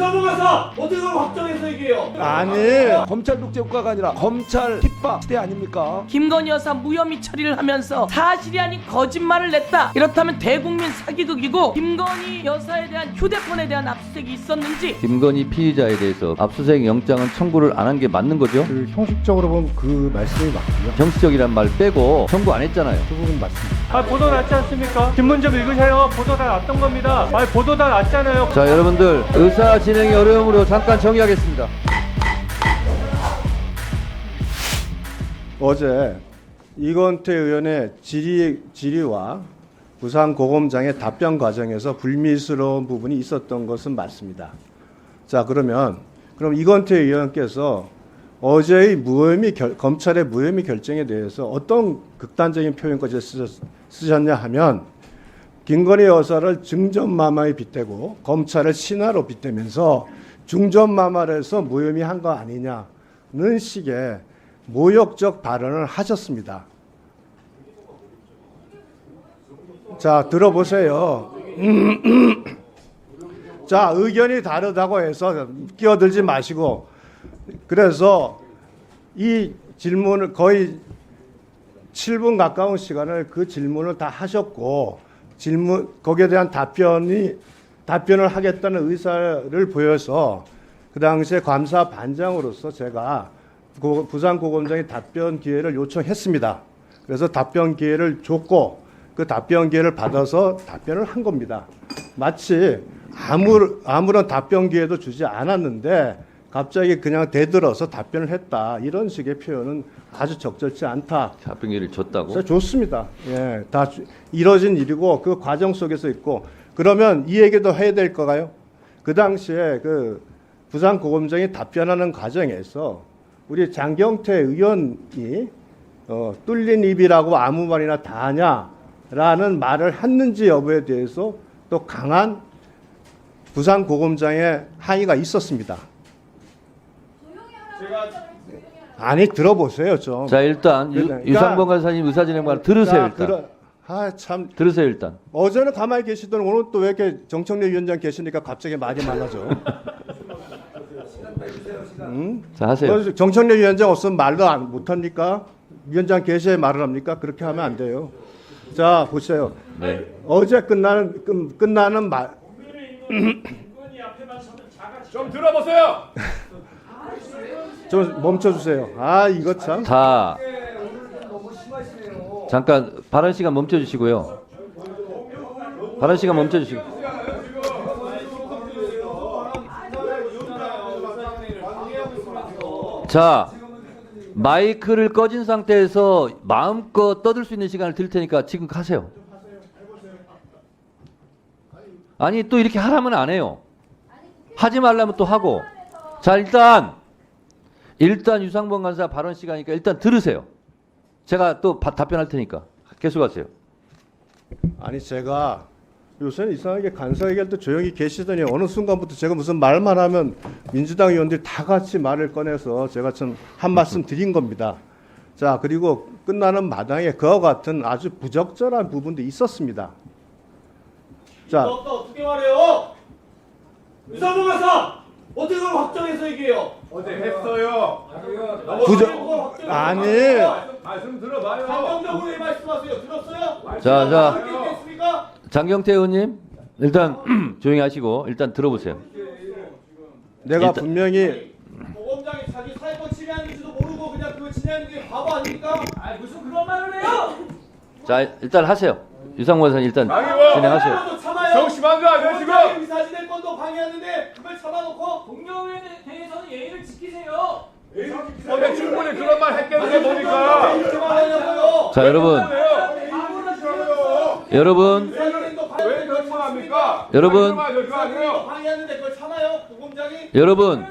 간사 어떻게 그걸 확정해서 얘기해요? 아니 검찰 독재 국가가 아니라 검찰 핍박 시대 아닙니까? 김건희 여사 무혐의 처리를 하면서 사실이 아닌 거짓말을 냈다. 이렇다면 대국민 사기극이고 김건희 여사에 대한 휴대폰에 대한 압수수색이 있었는지 김건희 피의자에 대해서 압수수색 영장은 청구를 안 한 게 맞는 거죠? 그 형식적으로 보면 그 말씀이 맞고요. 형식적이란 말 빼고 청구 안 했잖아요. 그 부분 맞습니다. 아 보도 났지 않습니까? 신문 좀 읽으세요. 보도 다 났던 겁니다. 아 보도 다 났잖아요. 자 여러분들 의사 진행이 어려움으로 잠깐 정의하겠습니다. 어제 이건태 의원의 질의, 질의와 부산 고검장의 답변 과정에서 불미스러운 부분이 있었던 것은 맞습니다. 자 그러면 그럼 이건태 의원께서 어제의 무혐의 결- 검찰의 무혐의 결정에 대해서 어떤 극단적인 표현까지 쓰셨, 쓰셨냐 하면 김건희 여사를 증전마마에 빗대고 검찰을 신하로 빗대면서 중전마마를 해서 무혐의 한 거 아니냐는 식의 모욕적 발언을 하셨습니다. 자, 들어보세요. 자, 의견이 다르다고 해서 끼어들지 마시고 그래서 이 질문을 거의 7분 가까운 시간을 그 질문을 다 하셨고 질문 거기에 대한 답변이 답변을 하겠다는 의사를 보여서 그 당시에 감사 반장으로서 제가 고- 부산 고검장의 답변 기회를 요청했습니다. 그래서 답변 기회를 줬고 그 답변 기회를 받아서 답변을 한 겁니다. 마치 아무 아무런 답변 기회도 주지 않았는데 갑자기 그냥 대들어서 답변을 했다 이런 식의 표현은 아주 적절치 않다. 답변기를 줬다고. 좋습니다. 예, 다 주- 이뤄진 일이고 그 과정 속에서 있고 그러면 이 얘기도 해야 될 거가요? 그 당시에 그 부산 고검장이 답변하는 과정에서 우리 장경태 의원이 어, 뚫린 입이라고 아무 말이나 다 하냐라는 말을 했는지 여부에 대해서 또 강한 부산 고검장의 항의가 있었습니다. 아니 들어보세요 좀. 자 일단 유, 그러니까- 유상범 간사님 의사 진행 말 들으세요 자, 일단. 들어- 아, 참. 들으세요 일단. 어제는 가만히 계시더니 오늘 또 왜 이렇게 정청래 위원장 계시니까 갑자기 말이 많아져. 자 하세요. 어, 정청래 위원장 없으면 말도 안, 못합니까? 위원장 계셔야 말을 합니까? 그렇게 하면 안 돼요. 자, 보세요. 네. 어제 끝나는, 끝, 끝나는 말, 좀 들어보세요. 좀 멈춰주세요. 아, 이거 참. 자 잠깐 발언 시간 멈춰 주시고요. 발언 시간 멈춰 주시고. 자 마이크를 꺼진 상태에서 마음껏 떠들 수 있는 시간을 드릴 테니까 지금 하세요. 아니 또 이렇게 하라면 안 해요. 하지 말라면 또 하고. 자 일단 일단 유상범 간사 발언 시간이니까 일단 들으세요. 제가 또 바- 답변할 테니까 계속하세요. 아니, 제가 요새는 이상하게 간사 얘기할 때 조용히 계시더니 어느 순간부터 제가 무슨 말만 하면 민주당 의원들이 다 같이 말을 꺼내서 제가 참 한 말씀 드린 겁니다. 자, 그리고 끝나는 마당에 그와 같은 아주 부적절한 부분도 있었습니다. 자, 어떻게 말해요? 유상범 간사 어떻게 그걸 확정해서 얘기해요? 어제 했어요. 부적, 아니, 말씀 들어봐요. 감정적으로 왜 말씀하세요? 들었어요? 자, 자. 장경태 의원님 일단 조용히 하시고 일단 들어보세요. 내가 일단- 분명히 고검장이 자기 사회권 침해하는지도 모르고 그냥 그거 침해하는 게 바보 아닙니까? 아 무슨 그런 말을 해요? 자 일단 하세요. 유상범 간사 일단! 진행하세요. 정심한 거 아니야, 지금? 의사진행 건도 방해하는데 그걸 참아놓고 동료에 대해서는 예의를 지키세요. 어제 충분히 그런 말 했겠는데. 이렇게 말하냐고요? 자 여러분 여러분 의사진행도 왜 그런 말 합니까? 여러분. 방해하는데 그걸 참아요? 여러분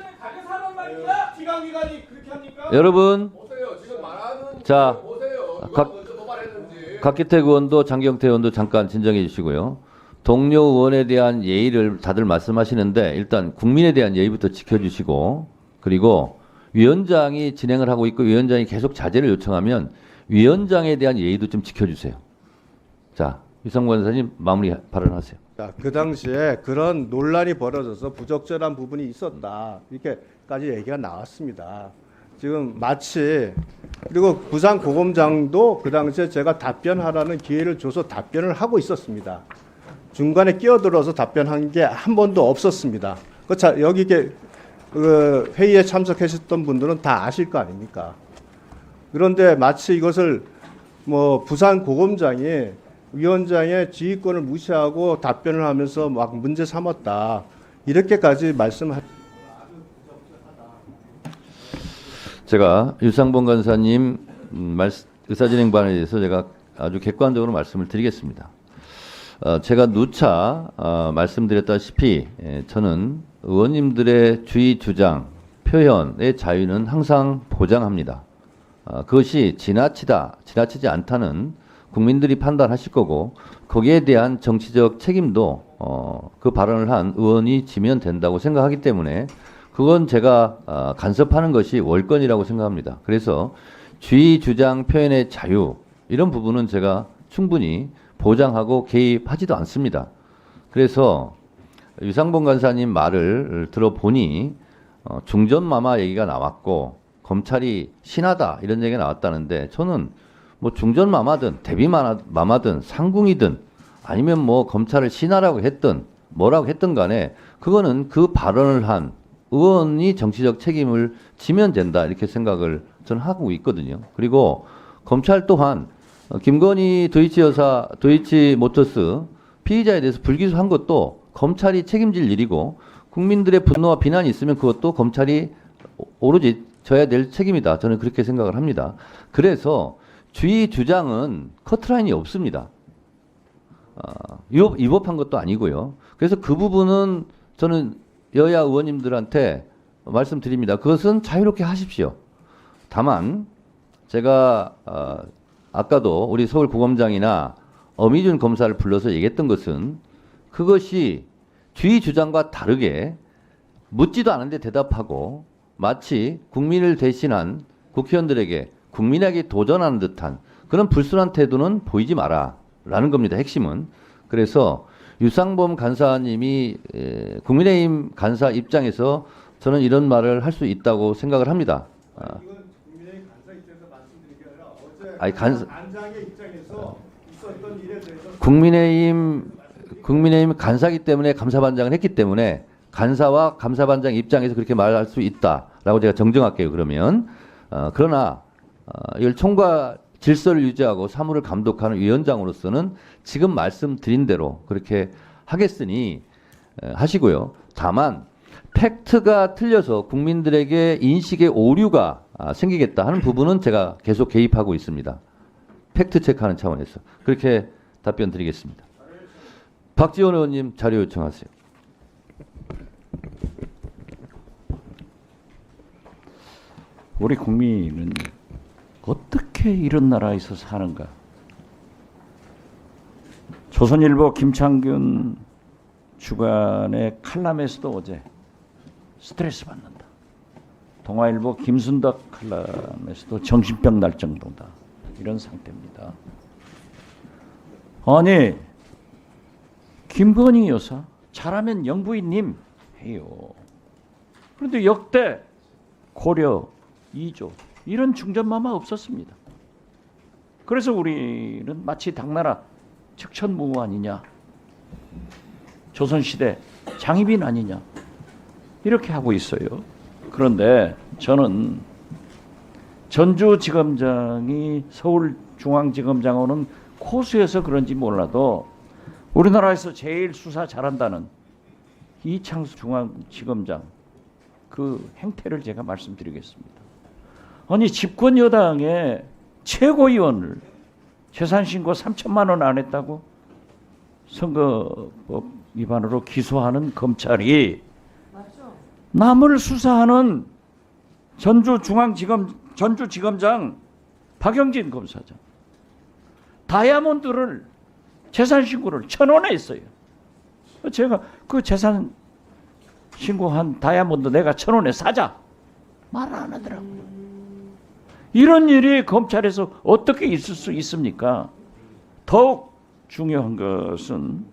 그렇게 합니까? 여러분 보세요. 지금 말하는 자 보세요. 각- 먼저 도발했는지. 각기택 의원도 장경태 의원도 잠깐 진정해 주시고요. 동료 의원에 대한 예의를 다들 말씀하시는데 일단 국민에 대한 예의부터 지켜주시고 그리고 위원장이 진행을 하고 있고 위원장이 계속 자제를 요청하면 위원장에 대한 예의도 좀 지켜주세요. 자 유상범 간사님 마무리 발언하세요. 자, 그 당시에 그런 논란이 벌어져서 부적절한 부분이 있었다. 이렇게까지 얘기가 나왔습니다. 지금 마치 그리고 부산 고검장도 그 당시에 제가 답변하라는 기회를 줘서 답변을 하고 있었습니다. 중간에 끼어들어서 답변한 게 한 번도 없었습니다. 그 자, 여기 게그 회의에 참석하셨던 분들은 다 아실 거 아닙니까? 그런데 마치 이것을 뭐 부산 고검장이 위원장의 지휘권을 무시하고 답변을 하면서 막 문제 삼았다. 이렇게까지 말씀하 제가 유상범 간사님 음, 말, 의사진행반에 대해서 제가 아주 객관적으로 말씀을 드리겠습니다. 어, 제가 누차 어, 말씀드렸다시피 예, 저는 의원님들의 주의 주장, 표현의 자유는 항상 보장합니다. 어, 그것이 지나치다, 지나치지 않다는 국민들이 판단하실 거고 거기에 대한 정치적 책임도 어, 그 발언을 한 의원이 지면 된다고 생각하기 때문에 그건 제가 어, 간섭하는 것이 월권이라고 생각합니다. 그래서 주의 주장 표현의 자유 이런 부분은 제가 충분히 보장하고 개입하지도 않습니다. 그래서 유상봉 간사님 말을 들어보니 어, 중전마마 얘기가 나왔고 검찰이 신하다 이런 얘기가 나왔다는데 저는 뭐 중전마마든 대비마마든 상궁이든 아니면 뭐 검찰을 신하라고 했든 뭐라고 했든 간에 그거는 그 발언을 한 의원이 정치적 책임을 지면 된다 이렇게 생각을 저는 하고 있거든요. 그리고 검찰 또한 어, 김건희 도이치 여사 도이치 모터스 피의자에 대해서 불기소한 것도 검찰이 책임질 일이고 국민들의 분노와 비난이 있으면 그것도 검찰이 오로지 져야 될 책임이다. 저는 그렇게 생각을 합니다. 그래서 주의 주장은 커트라인이 없습니다. 아, 위법, 위법한 것도 아니고요. 그래서 그 부분은 저는 여야 의원님들한테 말씀드립니다. 그것은 자유롭게 하십시오. 다만 제가 어, 아까도 우리 서울고검장이나 어미준 검사를 불러서 얘기했던 것은 그것이 주의 주장과 다르게 묻지도 않은데 대답하고 마치 국민을 대신한 국회의원들에게 국민에게 도전하는 듯한 그런 불순한 태도는 보이지 마라 라는 겁니다. 핵심은 그래서 유상범 간사님이 에, 국민의힘 간사 입장에서 저는 이런 말을 할 수 있다고 생각을 합니다. 아, 이건 국민의힘 간사 입장에서 말씀드린 게 아니, 간- 국민의힘 국민의힘 간사기 때문에 감사반장을 했기 때문에 간사와 감사반장 입장에서 그렇게 말할 수 있다라고 제가 정정할게요. 그러면 어, 그러나 어, 이걸 총과 질서를 유지하고 사무를 감독하는 위원장으로서는 지금 말씀드린 대로 그렇게 하겠으니 에, 하시고요. 다만 팩트가 틀려서 국민들에게 인식의 오류가 아, 생기겠다 하는 부분은 제가 계속 개입하고 있습니다. 팩트 체크하는 차원에서 그렇게 답변 드리겠습니다. 박지원 의원님 자료 요청하세요. 우리 국민은 어떻게 이런 나라에서 사는가? 조선일보 김창균 주간의 칼럼에서도 어제 스트레스 받는다. 동아일보 김순덕 칼럼에서도 정신병 날 정도다. 이런 상태입니다. 아니 김건희 여사 잘하면 영부인님 해요. 그런데 역대 고려 2조 이런 중전마마 없었습니다. 그래서 우리는 마치 당나라 측천무후 아니냐 조선시대 장희빈 아니냐 이렇게 하고 있어요. 그런데 저는 전주지검장이 서울중앙지검장으로는 코수여서 그런지 몰라도 우리나라에서 제일 수사 잘한다는 이창수 중앙지검장 그 행태를 제가 말씀드리겠습니다. 아니 집권 여당의 최고위원을 재산 신고 3천만 원 안 했다고 선거법 위반으로 기소하는 검찰이 남을 수사하는 전주중앙지검 전주지검장 박영진 검사장 다이아몬드를 재산 신고를 천 원에 했어요. 제가 그 재산 신고한 다이아몬드 내가 천 원에 사자 말 안 하더라고요. 이런 일이 검찰에서 어떻게 있을 수 있습니까? 더욱 중요한 것은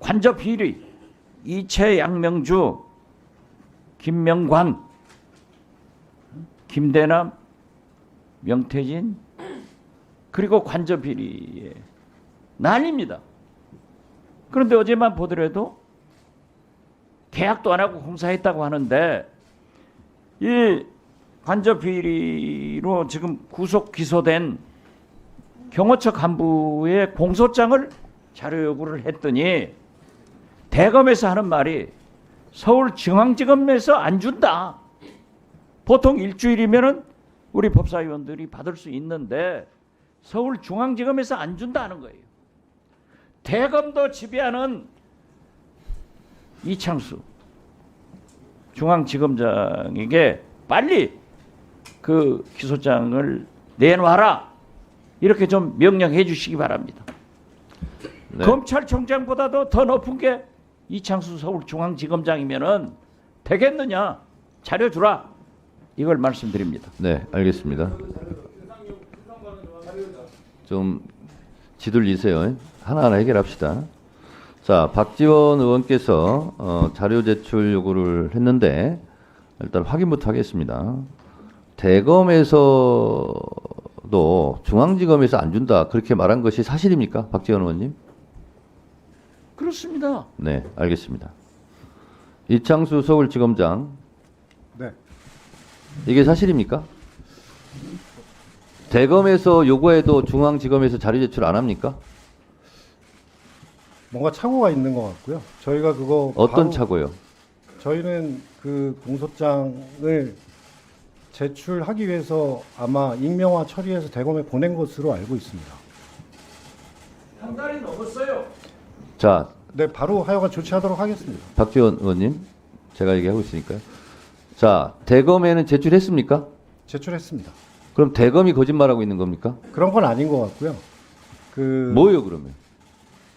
관저 비리 이채 양명주 김명관 김대남 명태진 그리고 관저 비리의 난립니다. 그런데 어제만 보더라도 계약도 안 하고 공사했다고 하는데 이 관저 비리로 지금 구속 기소된 경호처 간부의 공소장을 자료 요구를 했더니 대검에서 하는 말이 서울중앙지검에서 안 준다. 보통 일주일이면은 우리 법사위원들이 받을 수 있는데 서울중앙지검에서 안 준다는 거예요. 대검도 지배하는 이창수 중앙지검장에게 빨리 그 기소장을 내놔라 이렇게 좀 명령해 주시기 바랍니다. 네. 검찰총장보다도 더 높은 게 이창수 서울중앙지검장이면은 되겠느냐 자료 주라 이걸 말씀드립니다. 네, 알겠습니다. 좀 지돌리세요. 하나하나 해결합시다. 자, 박지원 의원께서 어, 자료 제출 요구를 했는데 일단 확인부터 하겠습니다. 대검에서도 중앙지검에서 안 준다 그렇게 말한 것이 사실입니까, 박지원 의원님? 그렇습니다. 네, 알겠습니다. 이창수 서울지검장 네. 이게 사실입니까? 대검에서 요구해도 중앙지검에서 자료 제출 안 합니까? 뭔가 착오가 있는 것 같고요. 저희가 그거 어떤 바로- 차고요? 저희는 그 공소장을 제출하기 위해서 아마 익명화 처리해서 대검에 보낸 것으로 알고 있습니다. 한 달이 넘었어요. 자, 네, 바로 하여간 조치하도록 하겠습니다. 박지원 의원님, 제가 얘기하고 있으니까요. 자, 대검에는 제출했습니까? 제출했습니다. 그럼 대검이 거짓말하고 있는 겁니까? 그런 건 아닌 것 같고요. 그 뭐예요, 그러면?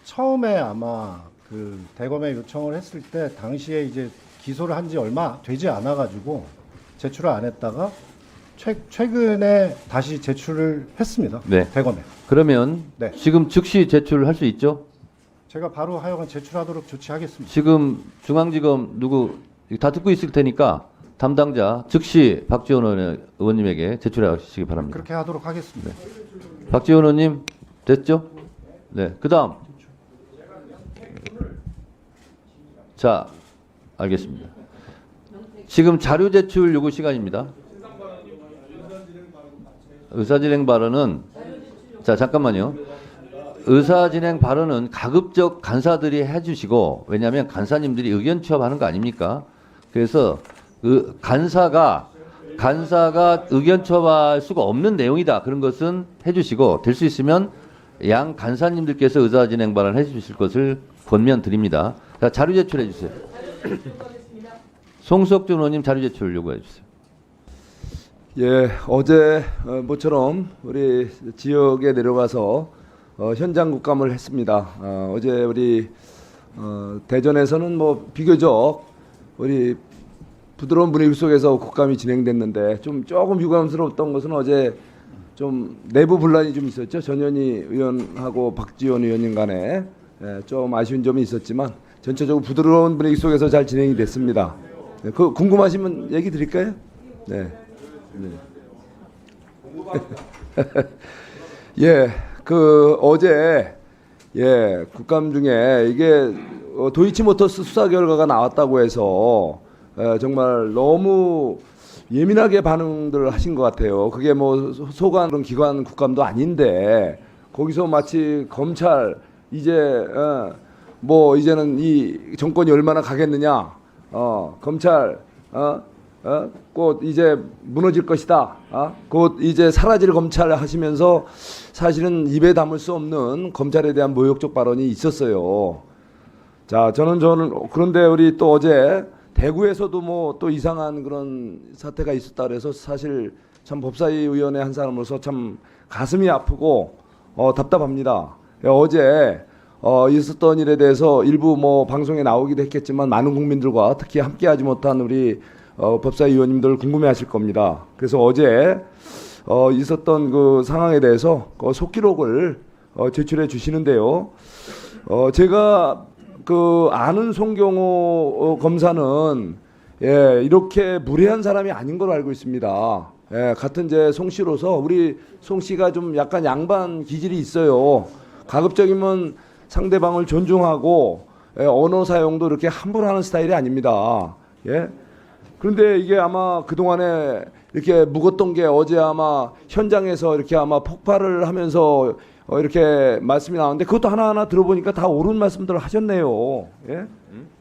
처음에 아마 그 대검에 요청을 했을 때 당시에 이제 기소를 한 지 얼마 되지 않아 가지고 제출을 안 했다가 최, 최근에 다시 제출을 했습니다. 네. 대검에. 그러면 네. 지금 즉시 제출할 수 있죠? 제가 바로 하여간 제출하도록 조치하겠습니다. 지금 중앙지검 누구 다 듣고 있을 테니까 담당자 즉시 박지원 의원- 의원님에게 제출하시기 바랍니다. 그렇게 하도록 하겠습니다. 박지원 의원님 됐죠? 네. 그다음 자 알겠습니다. 지금 자료 제출 요구 시간입니다. 의사진행 발언은 자 잠깐만요. 의사 진행 발언은 가급적 간사들이 해주시고 왜냐하면 간사님들이 의견 취합하는 거 아닙니까? 그래서 그 간사가 간사가 의견 취합할 수가 없는 내용이다 그런 것은 해주시고 될 수 있으면 양 간사님들께서 의사 진행 발언 해주실 것을 권면 드립니다. 자 자료 제출해 주세요. 송석준 의원님 자료 제출 요구해 주세요. 예, 어제 어, 모처럼 우리 지역에 내려가서 어, 현장 국감을 했습니다. 어, 어제 우리 어, 대전에서는 뭐 비교적 우리 부드러운 분위기 속에서 국감이 진행됐는데 좀 조금 유감스러웠던 것은 어제 좀 내부 분란이 좀 있었죠. 전현희 의원하고 박지원 의원님 간에 예, 좀 아쉬운 점이 있었지만 전체적으로 부드러운 분위기 속에서 잘 진행이 됐습니다. 네, 그 궁금하시면 얘기 드릴까요? 네. 예, 그 어제 예 국감 중에 이게 어, 도이치모터스 수사 결과가 나왔다고 해서 에, 정말 너무 예민하게 반응들을 하신 것 같아요. 그게 뭐 소- 소관 그런 기관 국감도 아닌데 거기서 마치 검찰 이제 어, 뭐 이제는 이 정권이 얼마나 가겠느냐, 어 검찰 어, 어, 곧 이제 무너질 것이다. 어? 곧 이제 사라질 검찰 하시면서 사실은 입에 담을 수 없는 검찰에 대한 모욕적 발언이 있었어요. 자, 저는 저는 그런데 우리 또 어제 대구에서도 뭐 또 이상한 그런 사태가 있었다 그래서 사실 참 법사위 위원회 한 사람으로서 참 가슴이 아프고 어, 답답합니다. 예, 어제 어, 있었던 일에 대해서 일부 뭐 방송에 나오기도 했겠지만 많은 국민들과 특히 함께하지 못한 우리 어, 법사위 의원님들 궁금해하실 겁니다. 그래서 어제 어, 있었던 그 상황에 대해서 그 속기록을 어, 제출해 주시는데요. 어, 제가 그 아는 송경호 어, 검사는 예, 이렇게 무례한 사람이 아닌 걸로 알고 있습니다. 예, 같은 제송 씨로서 우리 송 씨가 좀 약간 양반 기질이 있어요. 가급적이면 상대방을 존중하고 예, 언어 사용도 이렇게 함부로 하는 스타일이 아닙니다. 예. 그런데 이게 아마 그동안에 이렇게 묵었던 게 어제 아마 현장에서 이렇게 아마 폭발을 하면서 어, 이렇게 말씀이 나왔는데 그것도 하나하나 들어보니까 다 옳은 말씀들을 하셨네요. 예?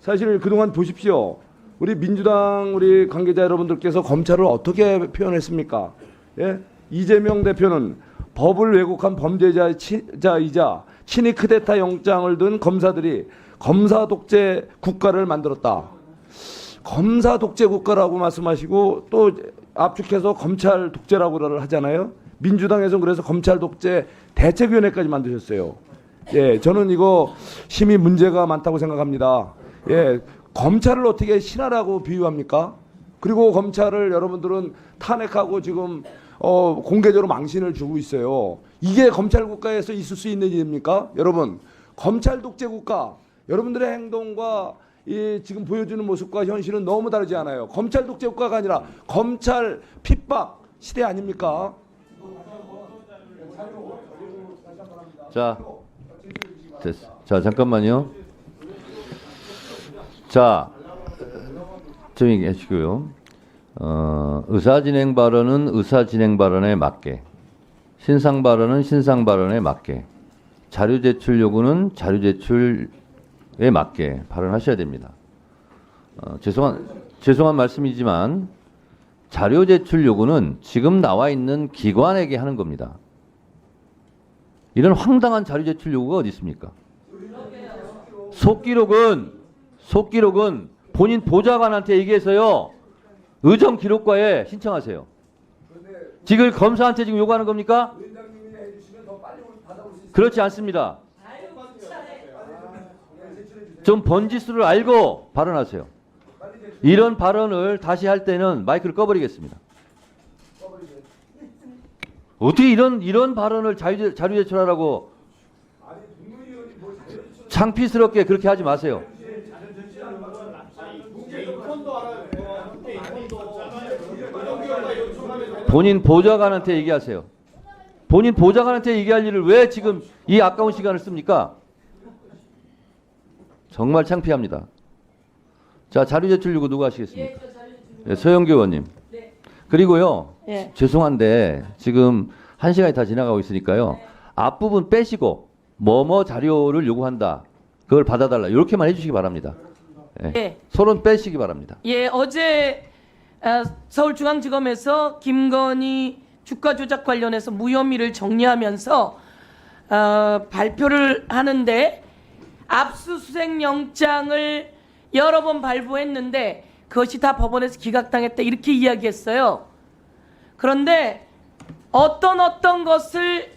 사실 그동안 보십시오. 우리 민주당 우리 관계자 여러분들께서 검찰을 어떻게 표현했습니까? 예? 이재명 대표는 법을 왜곡한 범죄자이자 친위 크데타 영장을 든 검사들이 검사 독재 국가를 만들었다. 검사 독재 국가라고 말씀하시고 또 압축해서 검찰 독재라고 하잖아요. 민주당에서는 그래서 검찰 독재 대책위원회까지 만드셨어요. 예, 저는 이거 심히 문제가 많다고 생각합니다. 예, 검찰을 어떻게 신하라고 비유합니까? 그리고 검찰을 여러분들은 탄핵하고 지금 어, 공개적으로 망신을 주고 있어요. 이게 검찰 국가에서 있을 수 있는 일입니까? 여러분, 검찰 독재 국가, 여러분들의 행동과 이 지금 보여주는 모습과 현실은 너무 다르지 않아요. 검찰 독재 국가가 아니라 검찰 핍박 시대 아닙니까? 자, 됐어. 자, 잠깐만요. 자, 좀 얘기해 주시고요. 어, 의사 진행 발언은 의사 진행 발언에 맞게, 신상 발언은 신상 발언에 맞게, 자료 제출 요구는 자료 제출 에 맞게 발언하셔야 됩니다. 어, 죄송한 죄송한 말씀이지만 자료 제출 요구는 지금 나와 있는 기관에게 하는 겁니다. 이런 황당한 자료 제출 요구가 어디 있습니까? 속기록은 속기록은 본인 보좌관한테 얘기해서요. 의정 기록과에 신청하세요. 지금 검사한테 지금 요구하는 겁니까? 그렇지 않습니다. 좀 번지수를 알고 발언하세요. 이런 발언을 다시 할 때는 마이크를 꺼버리겠습니다. 어떻게 이런 이런 발언을 자유 자료 제출하라고 창피스럽게 그렇게 하지 마세요. 본인 보좌관한테 얘기하세요. 본인 보좌관한테 얘기할 일을 왜 지금 이 아까운 시간을 씁니까? 정말 창피합니다. 자 자료 제출 요구 누가 하시겠습니까? 네, 서영교 의원님. 그리고요. 예. 죄송한데 지금 한 시간이 다 지나가고 있으니까요. 앞부분 빼시고 뭐뭐 자료를 요구한다. 그걸 받아달라. 이렇게만 해주시기 바랍니다. 예. 예. 서론 빼시기 바랍니다. 예, 어제 어, 서울중앙지검에서 김건희 주가 조작 관련해서 무혐의를 정리하면서 어, 발표를 하는데 압수수색 영장을 여러 번 발부했는데 그것이 다 법원에서 기각당했다 이렇게 이야기했어요. 그런데 어떤 어떤 것을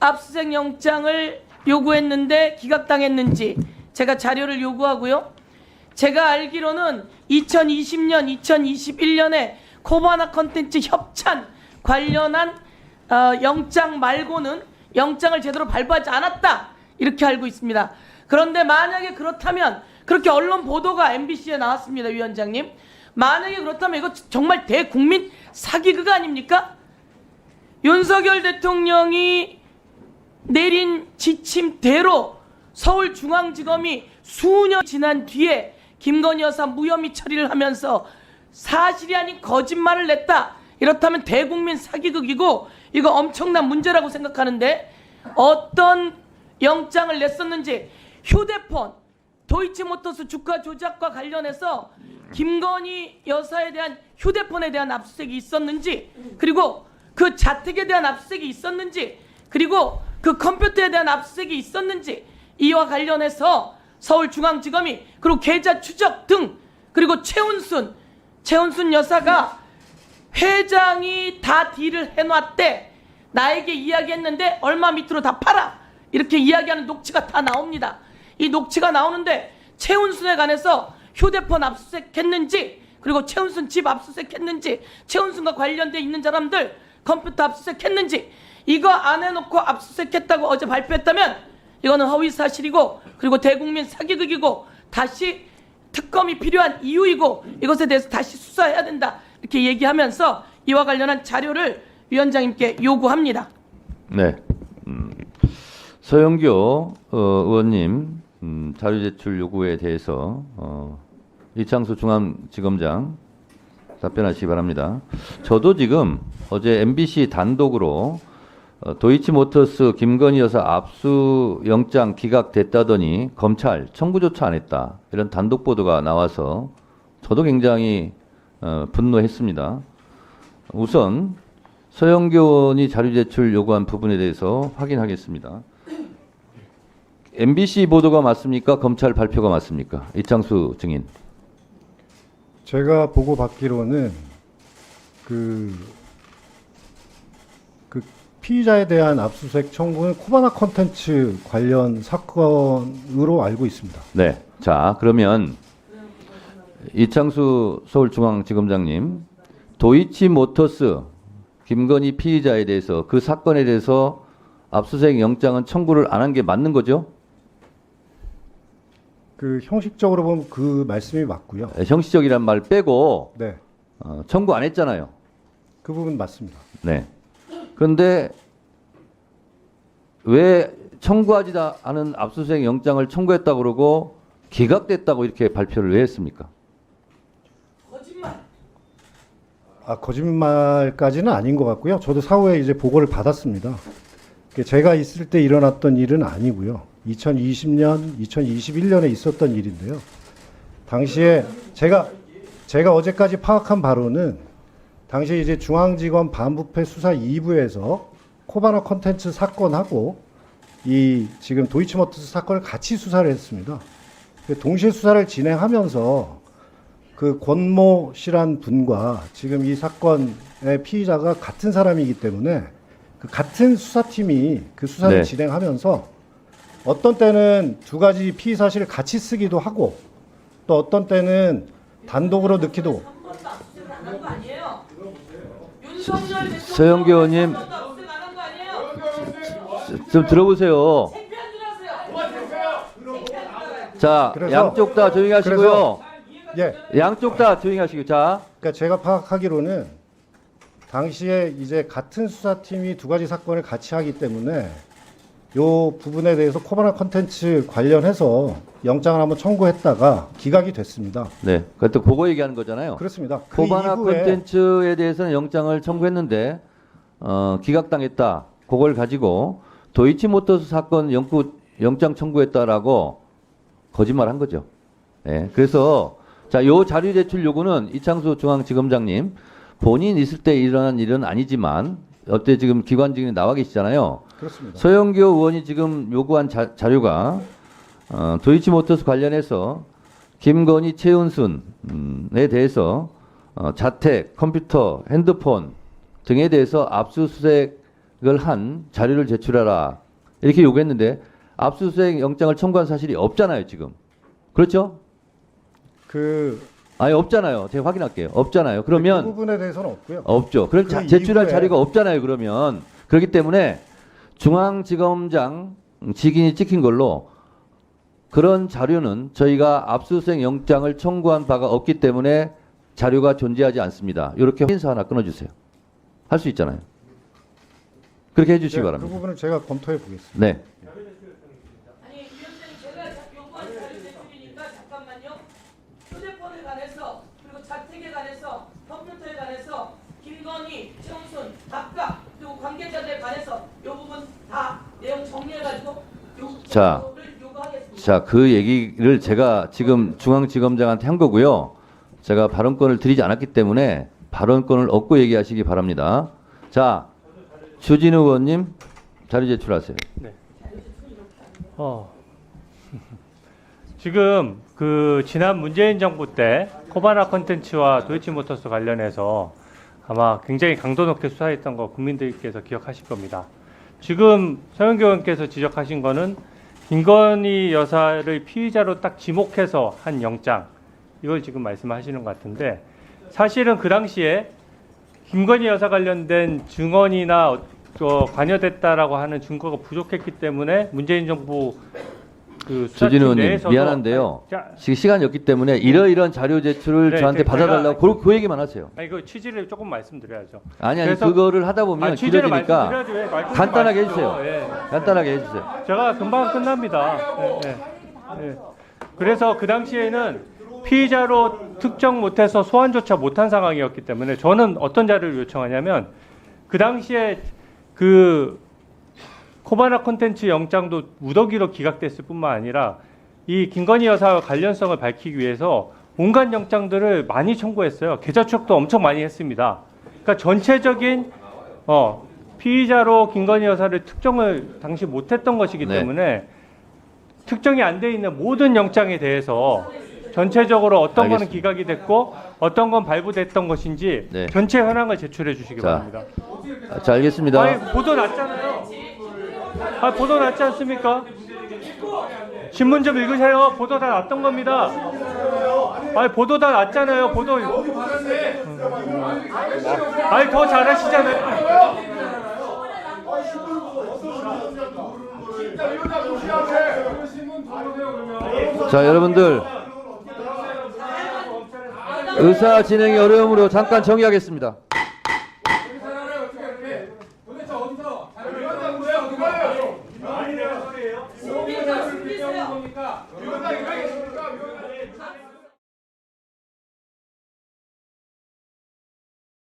압수수색 영장을 요구했는데 기각당했는지 제가 자료를 요구하고요. 제가 알기로는 2020년, 2021년에 코바나 컨텐츠 협찬 관련한 어, 영장 말고는 영장을 제대로 발부하지 않았다 이렇게 알고 있습니다. 그런데 만약에 그렇다면 그렇게 언론 보도가 MBC에 나왔습니다, 위원장님. 만약에 그렇다면 이거 정말 대국민 사기극 아닙니까? 윤석열 대통령이 내린 지침대로 서울중앙지검이 수년 지난 뒤에 김건희 여사 무혐의 처리를 하면서 사실이 아닌 거짓말을 냈다. 이렇다면 대국민 사기극이고 이거 엄청난 문제라고 생각하는데 어떤 영장을 냈었는지 휴대폰 도이치모터스 주가 조작과 관련해서 김건희 여사에 대한 휴대폰에 대한 압수수색이 있었는지 그리고 그 자택에 대한 압수수색이 있었는지 그리고 그 컴퓨터에 대한 압수수색이 있었는지 이와 관련해서 서울중앙지검이 그리고 계좌 추적 등 그리고 최은순 최은순 여사가 회장이 다 딜을 해놨대. 나에게 이야기했는데 얼마 밑으로 다 팔아 이렇게 이야기하는 녹취가 다 나옵니다 이 녹취가 나오는데 최은순에 관해서 휴대폰 압수수색했는지 그리고 최은순 집 압수수색했는지 최은순과 관련돼 있는 사람들 컴퓨터 압수수색했는지 이거 안 해놓고 압수수색했다고 어제 발표했다면 이거는 허위 사실이고 그리고 대국민 사기극이고 다시 특검이 필요한 이유이고 이것에 대해서 다시 수사해야 된다 이렇게 얘기하면서 이와 관련한 자료를 위원장님께 요구합니다. 네. 음, 서영교 어, 의원님 음, 자료 제출 요구에 대해서 어, 이창수 중앙지검장 답변하시기 바랍니다. 저도 지금 어제 MBC 단독으로 어, 도이치모터스 김건희 여사 압수 영장 기각됐다더니 검찰 청구조차 안 했다 이런 단독 보도가 나와서 저도 굉장히 어, 분노했습니다. 우선 서영교 의원이 자료 제출 요구한 부분에 대해서 확인하겠습니다. MBC 보도가 맞습니까? 검찰 발표가 맞습니까? 이창수 증인. 제가 보고 받기로는 그, 그 피의자에 대한 압수수색 청구는 코바나 컨텐츠 관련 사건으로 알고 있습니다. 네. 자, 그러면 이창수 서울중앙지검장님, 도이치 모터스 김건희 피의자에 대해서 그 사건에 대해서 압수수색 영장은 청구를 안 한 게 맞는 거죠? 그 형식적으로 보면 그 말씀이 맞고요. 네, 형식적이란 말 빼고 네, 어, 청구 안 했잖아요. 그 부분 맞습니다. 네. 그런데 왜 청구하지 않은 압수수색 영장을 청구했다고 그러고 기각됐다고 이렇게 발표를 왜 했습니까? 거짓말. 아 거짓말까지는 아닌 것 같고요. 저도 사후에 이제 보고를 받았습니다. 그 제가 있을 때 일어났던 일은 아니고요. 2020년, 2021년에 있었던 일인데요. 당시에 제가 제가 어제까지 파악한 바로는 당시 이제 중앙지검 반부패 수사 2부에서 코바나 컨텐츠 사건하고 이 지금 도이치모터스 사건을 같이 수사를 했습니다. 그 동시에 수사를 진행하면서 그 권모 씨란 분과 지금 이 사건의 피의자가 같은 사람이기 때문에 그 같은 수사팀이 그 수사를 네. 진행하면서 어떤 때는 두 가지 피의 사실을 같이 쓰기도 하고 또 어떤 때는 단독으로 넣기도 서영교 의원님. 좀 들어보세요. 자, 그래서- 양쪽 다 조용히 하시고요. 예 양쪽 다 조용히 하시고. 자, 그러니까 제가 파악하기로는 당시에 이제 같은 수사팀이 두 가지 사건을 같이 하기 때문에 요 부분에 대해서 코바나 컨텐츠 관련해서 영장을 한번 청구했다가 기각이 됐습니다. 네. 그때 그거 얘기하는 거잖아요. 그렇습니다. 그 코바나 이후에 콘텐츠에 대해서는 영장을 청구했는데 어, 기각당했다. 그걸 가지고 도이치모터스 사건 영구, 영장 청구했다라고 거짓말한 거죠. 예. 그래서 자, 요 자료 제출 요구는 이창수 중앙지검장님 본인 있을 때 일어난 일은 아니지만 어때 지금 기관직이 나와 계시잖아요. 그렇습니다. 서영교 의원이 지금 요구한 자, 자료가 어, 도이치모터스 관련해서 김건희, 최은순에 대해서 어, 자택, 컴퓨터, 핸드폰 등에 대해서 압수수색을 한 자료를 제출하라 이렇게 요구했는데 압수수색 영장을 청구한 사실이 없잖아요 지금 그렇죠? 그, 아니 없잖아요 제가 확인할게요 없잖아요 그 그러면 부분에 대해서는 없고요. 없죠. 그럼 그 자- 제출할 이후에- 자료가 없잖아요. 그러면 그렇기 때문에 중앙지검장 직인이 찍힌 걸로 그런 자료는 저희가 압수수색 영장을 청구한 바가 없기 때문에 자료가 존재하지 않습니다. 이렇게 인사 하나 끊어주세요. 할 수 있잖아요. 그렇게 해주시기 네, 그 바랍니다. 부분을 제가 검토해 보겠습니다. 네. 아니 위원장님 제가 요구한 자료 제출이니까 잠깐만요. 휴대폰에 관해서 그리고 자택에 관해서 컴퓨터에 관해서 김건희, 최홍순 각각 그리고 관계자들에 관해서 요 부분 다 내용 정리해가지고 요 자. 자, 그 얘기를 제가 지금 중앙지검장한테 한 거고요. 제가 발언권을 드리지 않았기 때문에 발언권을 얻고 얘기하시기 바랍니다. 자, 주진우 의원님 자료 제출하세요. 어. 지금 그 지난 문재인 정부 때 코바나 컨텐츠와 도이치모터스 관련해서 아마 굉장히 강도 높게 수사했던 거 국민들께서 기억하실 겁니다. 지금 서영교 의원께서 지적하신 거는 김건희 여사를 피의자로 딱 지목해서 한 영장. 이걸 지금 말씀하시는 것 같은데 사실은 그 당시에 김건희 여사 관련된 증언이나 어, 관여됐다라고 하는 증거가 부족했기 때문에 문재인 정부 그 조진우 내에서도 미안한데요. 자, 지금 시간이 없기 때문에 이러이러한 자료 제출을 네, 저한테 제- 받아달라고 그, 그 얘기만 하세요. 아니 그 취지를 조금 말씀드려야죠. 아니 아니 그래서- 그거를 하다 보면 아, 취지를 길어지니까 말씀드려야지 왜 말씀 좀 간단하게 마시죠. 해주세요. 예. 간단하게 해주세요. 제가 금방 끝납니다. 예, 예. 예. 그래서 그 당시에는 피의자로 특정 못해서 소환조차 못한 상황이었기 때문에 저는 어떤 자료를 요청하냐면 그 당시에 그 코바나 콘텐츠 영장도 무더기로 기각됐을 뿐만 아니라 이 김건희 여사와 관련성을 밝히기 위해서 온갖 영장들을 많이 청구했어요. 계좌 추적도 엄청 많이 했습니다. 그러니까 전체적인 어, 피의자로 김건희 여사를 특정을 당시 못했던 것이기 네. 때문에 특정이 안 돼 있는 모든 영장에 대해서 전체적으로 어떤 거는 알겠습니다. 기각이 됐고 어떤 건 발부됐던 것인지 네. 전체 현황을 제출해 주시기 자, 바랍니다. 아, 자 알겠습니다. 아니 보도 났잖아요. 아 보도 났지 않습니까? 신문 좀 읽으세요. 보도 다 났던 겁니다. 아니 보도 다 났잖아요. 보도. 아니 더 잘하시잖아요. 자 여러분들 의사 진행이 어려움으로 잠깐 정의하겠습니다.